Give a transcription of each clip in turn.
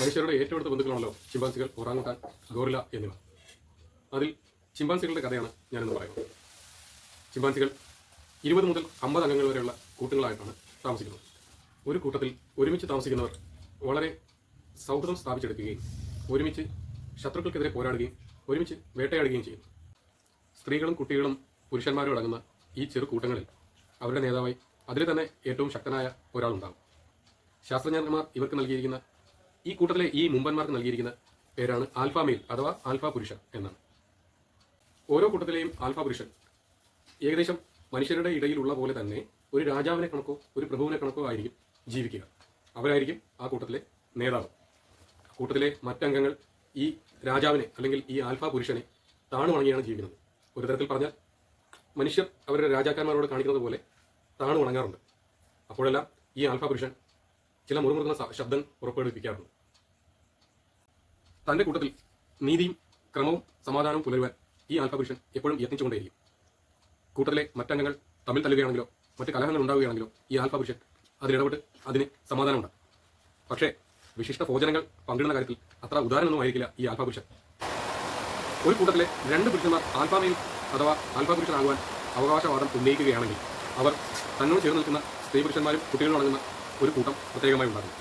മനുഷ്യരുടെ ഏറ്റവും അടുത്ത ബന്ധുക്കളാണല്ലോ ചിമ്പാൻസികൾ ഒറാങ്ങുട്ടാൻ ഗോറില എന്നിവ. അതിൽ ചിമ്പാൻസികളുടെ കഥയാണ് ഞാനിന്ന് പറയുന്നത് ചിമ്പാൻസികൾ ഇരുപത് മുതൽ അമ്പത് അംഗങ്ങൾ വരെയുള്ള കൂട്ടങ്ങളായിട്ടാണ് താമസിക്കുന്നത്. ഒരു കൂട്ടത്തിൽ ഒരുമിച്ച് താമസിക്കുന്നവർ വളരെ സൗഹൃദം സ്ഥാപിച്ചെടുക്കുകയും ഒരുമിച്ച് ശത്രുക്കൾക്കെതിരെ പോരാടുകയും ഒരുമിച്ച് വേട്ടയാടുകയും ചെയ്യുന്നു. സ്ത്രീകളും കുട്ടികളും പുരുഷന്മാരും അടങ്ങുന്ന ഈ ചെറു കൂട്ടങ്ങളിൽ അവരുടെ നേതാവായി അതിൽ തന്നെ ഏറ്റവും ശക്തനായ ഒരാളുണ്ടാകും. ശാസ്ത്രജ്ഞന്മാർ ഇവർക്ക് നൽകിയിരിക്കുന്ന ഈ കൂട്ടത്തിലെ ഈ മുമ്പന്മാർക്ക് നൽകിയിരിക്കുന്ന പേരാണ് ആൽഫ മെയിൽ അഥവാ ആൽഫ പുരുഷൻ എന്നാണ്. ഓരോ കൂട്ടത്തിലെയും ആൽഫ പുരുഷൻ ഏകദേശം മനുഷ്യരുടെ ഇടയിലുള്ള പോലെ തന്നെ ഒരു രാജാവിനെ കണക്കോ ഒരു പ്രഭുവിനെ കണക്കോ ആയിരിക്കും ജീവിക്കുക. അവരായിരിക്കും ആ കൂട്ടത്തിലെ നേതാവ്. കൂട്ടത്തിലെ മറ്റംഗങ്ങൾ ഈ രാജാവിനെ അല്ലെങ്കിൽ ഈ ആൽഫ പുരുഷനെ താണു വണങ്ങിയാണ് ജീവിക്കുന്നത്. ഒരു തരത്തിൽ പറഞ്ഞാൽ മനുഷ്യർ അവരുടെ രാജാക്കന്മാരോട് കാണിക്കുന്നത് പോലെ താണു വണങ്ങാറുണ്ട്. അപ്പോഴെല്ലാം ഈ ആൽഫ പുരുഷൻ ചില മുറുമുറുക്കുന്ന ശബ്ദം പുറപ്പെടുവിപ്പിക്കാറുണ്ട്. തന്റെ കൂട്ടത്തിൽ നീതിയും ക്രമവും സമാധാനവും പുലരുവാൻ ഈ ആൽഫപുരുഷൻ എപ്പോഴും യത്നിച്ചുകൊണ്ടേയിരിക്കും. കൂട്ടത്തിലെ മറ്റംഗങ്ങൾ തമ്മിൽ തല്ലുകയാണെങ്കിലോ മറ്റ് കലഹങ്ങൾ ഉണ്ടാവുകയാണെങ്കിലോ ഈ ആൽഫപുരുഷൻ അതിലിടപെട്ട് അതിന് സമാധാനമുണ്ട് പക്ഷേ വിശിഷ്ട ഭോജനങ്ങൾ പങ്കിടുന്ന കാര്യത്തിൽ അത്ര ഉദാഹരണമൊന്നും ആയിരിക്കില്ല ഈ ആൽഫപുരുഷൻ ഒരു കൂട്ടത്തിലെ രണ്ട് പുരുഷന്മാർ ആൽഫാമയിൽ അഥവാ ആൽഫ പുരുഷനാകുവാൻ അവകാശവാദം ഉന്നയിക്കുകയാണെങ്കിൽ അവർ തന്നോട് ചേർന്ന് നിൽക്കുന്ന സ്ത്രീ പുരുഷന്മാരും കുട്ടികളും അടങ്ങുന്ന ഒരു കൂട്ടം പ്രത്യേകമായി ഉണ്ടാകും.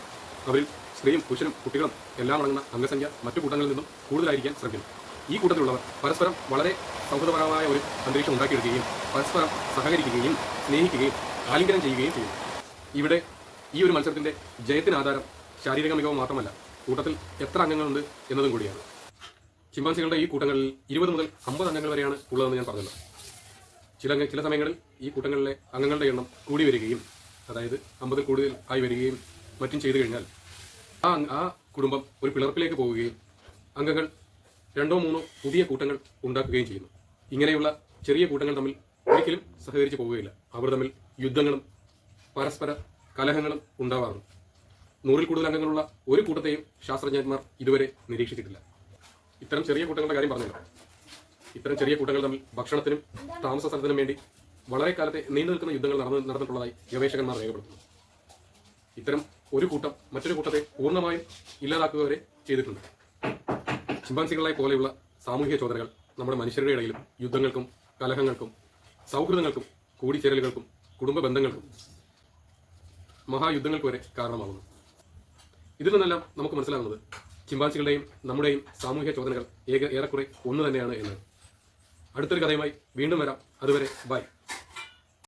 അവരിൽ സ്ത്രീയും പുരുഷനും കുട്ടികളും എല്ലാം അടങ്ങുന്ന അംഗസംഖ്യ മറ്റു കൂട്ടങ്ങളിൽ നിന്നും കൂടുതലായിരിക്കാൻ ശ്രമിക്കുന്നു. ഈ കൂട്ടത്തിലുള്ളവർ പരസ്പരം വളരെ സൗഹൃദപരമായ ഒരു അന്തരീക്ഷം ഉണ്ടാക്കിയെടുക്കുകയും പരസ്പരം സഹകരിക്കുകയും സ്നേഹിക്കുകയും ആലിംഗനം ചെയ്യുകയും ചെയ്യുന്നു. ഇവിടെ ഈ ഒരു മത്സരത്തിന്റെ ജയത്തിന് ആധാരം ശാരീരിക മികവ് മാത്രമല്ല കൂട്ടത്തിൽ എത്ര അംഗങ്ങളുണ്ട് എന്നതും കൂടിയാണ്. ചിമ്പാൻസികളുടെ ഈ കൂട്ടങ്ങളിൽ ഇരുപത് മുതൽ അമ്പത് അംഗങ്ങൾ വരെയാണ് ഉള്ളതെന്ന് ഞാൻ പറഞ്ഞത് ചില ചില സമയങ്ങളിൽ ഈ കൂട്ടങ്ങളിലെ അംഗങ്ങളുടെ എണ്ണം കൂടി വരികയും അതായത് അമ്പതിൽ കൂടുതൽ ആയി വരികയും മറ്റും ചെയ്തു കഴിഞ്ഞാൽ ആ ആ കുടുംബം ഒരു പിളർപ്പിലേക്ക് പോവുകയും അംഗങ്ങൾ രണ്ടോ മൂന്നോ പുതിയ കൂട്ടങ്ങൾ ഉണ്ടാക്കുകയും ചെയ്യുന്നു. ഇങ്ങനെയുള്ള ചെറിയ കൂട്ടങ്ങൾ തമ്മിൽ ഒരിക്കലും സഹകരിച്ച് പോവുകയില്ല. അവർ തമ്മിൽ യുദ്ധങ്ങളും പരസ്പര കലഹങ്ങളും ഉണ്ടാവാറുണ്ട്. നൂറിൽ കൂടുതൽ അംഗങ്ങളുള്ള ഒരു കൂട്ടത്തെയും ശാസ്ത്രജ്ഞന്മാർ ഇതുവരെ നിരീക്ഷിച്ചിട്ടില്ല. ഇത്തരം ചെറിയ കൂട്ടങ്ങളുടെ കാര്യം പറഞ്ഞല്ലോ. ഇത്തരം ചെറിയ കൂട്ടങ്ങൾ തമ്മിൽ ഭക്ഷണത്തിനും താമസ സ്ഥലത്തിനും വേണ്ടി വളരെ കാലത്തെ നീണ്ടു നിൽക്കുന്ന യുദ്ധങ്ങൾ നടന്നു നടന്നിട്ടുള്ളതായി ഗവേഷകന്മാർ രേഖപ്പെടുത്തുന്നു. ഇത്തരം ഒരു കൂട്ടം മറ്റൊരു കൂട്ടത്തെ പൂർണമായും ഇല്ലാതാക്കുക വരെ ചെയ്തിട്ടുണ്ട്. ചിമ്പാൻസികളെ പോലെയുള്ള സാമൂഹിക ചോദനകൾ നമ്മുടെ മനുഷ്യരുടെ ഇടയിലും യുദ്ധങ്ങൾക്കും കലഹങ്ങൾക്കും സൗഹൃദങ്ങൾക്കും കൂടിച്ചേരലുകൾക്കും കുടുംബ ബന്ധങ്ങൾക്കും മഹായുദ്ധങ്ങൾക്ക് വരെ കാരണമാകുന്നു. ഇതിൽ നിന്നെല്ലാം നമുക്ക് മനസ്സിലാകുന്നത് ചിമ്പാൻസികളുടെയും നമ്മുടെയും സാമൂഹിക ചോദനകൾ ഏക ഏറെക്കുറെ ഒന്ന് തന്നെയാണ് എന്ന്. അടുത്തൊരു കഥയുമായി വീണ്ടും വരാം. അതുവരെ ബൈ.